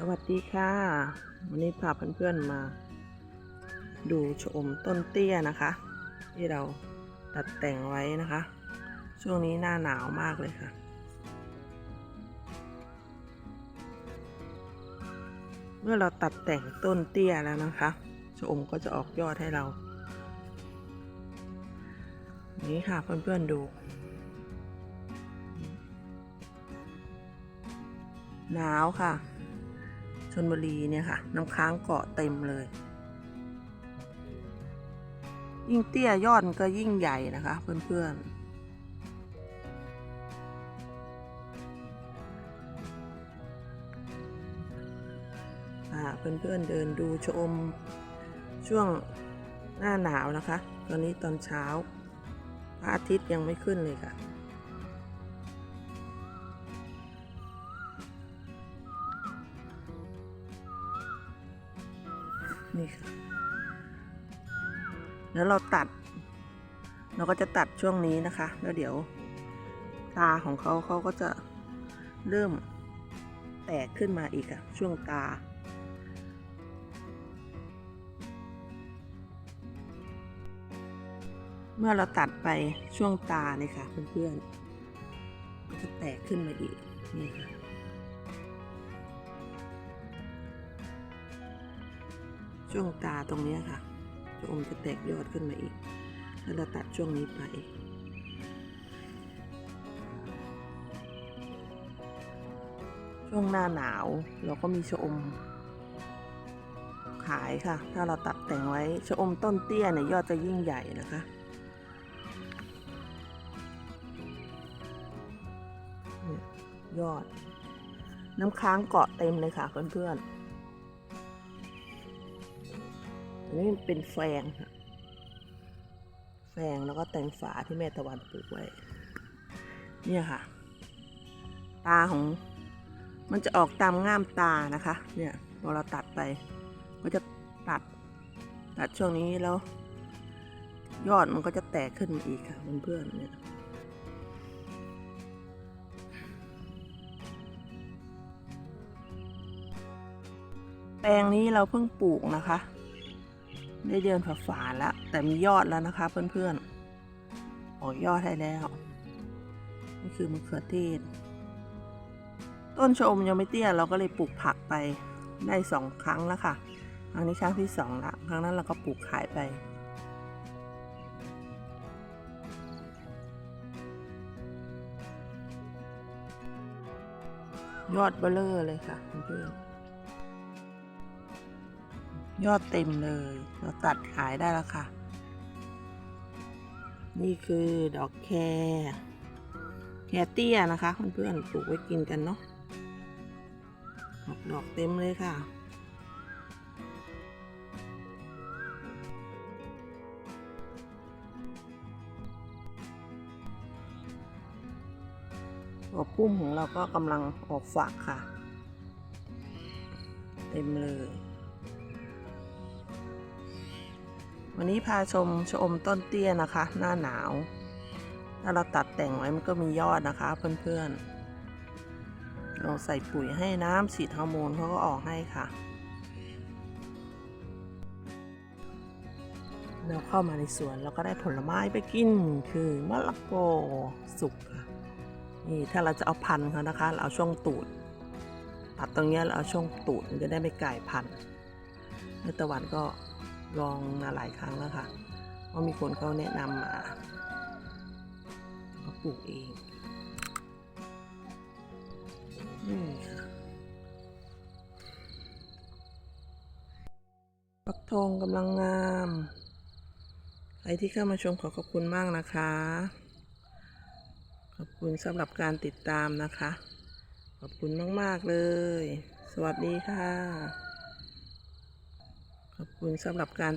สวัสดีค่ะ วันนี้พาเพื่อนๆมา ดูชมต้นเตี้ยนะคะ ที่เราตัดแต่งไว้นะคะ ช่วงนี้หน้าหนาวมากเลยค่ะ เมื่อเราตัดแต่งต้นเตี้ยแล้วนะคะชมก็จะออกยอดให้เรา นี่ค่ะเพื่อนๆดูหนาวค่ะ นบุรีเนี่ยค่ะ น้ำค้างเกาะเต็มเลย ยิ่งเตี้ยยอดก็ยิ่งใหญ่นะคะ เพื่อนๆอ่าเพื่อนๆเดินดูชมช่วงหน้าหนาวนะคะ ตอนนี้ตอนเช้าพระอาทิตย์ยังไม่ขึ้นเลยค่ะ นี่ค่ะ แล้วเราตัด เราก็จะตัดช่วงนี้นะคะ แล้วเดี๋ยวตาของเขาเขาก็จะเริ่มแตกขึ้นมาอีกอะช่วงตา เมื่อเราตัดไปช่วงตาเนี่ยค่ะเพื่อนๆก็จะแตกขึ้นมาอีกนี่ค่ะ ช่วงตาตรงนี้ค่ะจะอมจะแตกยอดขึ้นมาอีก แล้วเราตัดช่วงนี้ไปช่วงหน้าหนาวเราก็มีชะอม ขายค่ะ ถ้าเราตัดแต่งไว้ชะอมต้นเตี้ยเนี่ยยอดจะยิ่งใหญ่นะคะยยอด น้ำค้างเกาะเต็มเลยค่ะเพื่อนๆ อันนี้เป็นแฟงค่ะแฟงแล้วก็แตงฝาที่แม่ตะวันปลูกไว้ เนี่ยค่ะ ตาของ มันจะออกตามง่ามตานะคะ เนี่ยพอเราตัดไป ก็จะตัด ตัดช่วงนี้แล้ว ยอดมันก็จะแตกขึ้นมาอีกค่ะเพื่อนๆเนี่ยแปลงนี้เราเพิ่งปลูกนะคะ ได้เดือนฝาๆแล้วแต่มียอดแล้วนะคะเพื่อนๆออกยอดให้แล้ว นี่คือมะเขือเทศ ต้นชมยังไม่เตี้ยเราก็เลยปลูกผักไปได้สองครั้งแล้วค่ะ ครั้งนี้ครั้งที่สองละครั้งนั้นเราก็ปลูกขายไปยอดเบลเลอร์เลยค่ะเพื่อนๆ ยอดเต็มเลย เราตัดขายได้แล้วค่ะ นี่คือดอกแครแครเตี้ยนะคะเพื่อนๆปลูกไว้กินกันเนาะออกดอกเต็มเลยค่ะหัวพุ่มของเราก็กำลังออกฝักค่ะ เต็มเลย วันนี้พาชมชมต้นเตี้ยนะคะ หน้าหนาว ถ้าเราตัดแต่งไว้มันก็มียอดนะคะ เพื่อนๆ เราใส่ปุ๋ยให้น้ำฉีดฮอร์โมนเขาก็ออกให้ค่ะ เราเข้ามาในสวนเราก็ได้ผลไม้ไปกินคือมะละกอสุกค่ะนี่ถ้าเราจะเอาพันธุ์เขานะคะ เราเอาช่วงตูด ตัดตรงนี้เราเอาช่วงตูดมันจะได้ไม่ไก่พันธุ์ในตะวันก็ ลองมาหลายครั้งแล้วค่ะเพราะมีคนเขาแนะนำมาเขาปลูกเองนี่ค่ะปักทองกำลังงาม ใครที่เข้ามาชมขอขอบคุณมากนะคะ ขอบคุณสำหรับการติดตามนะคะ ขอบคุณมาก ๆ เลย สวัสดีค่ะ ขอบคุณสำหรับการ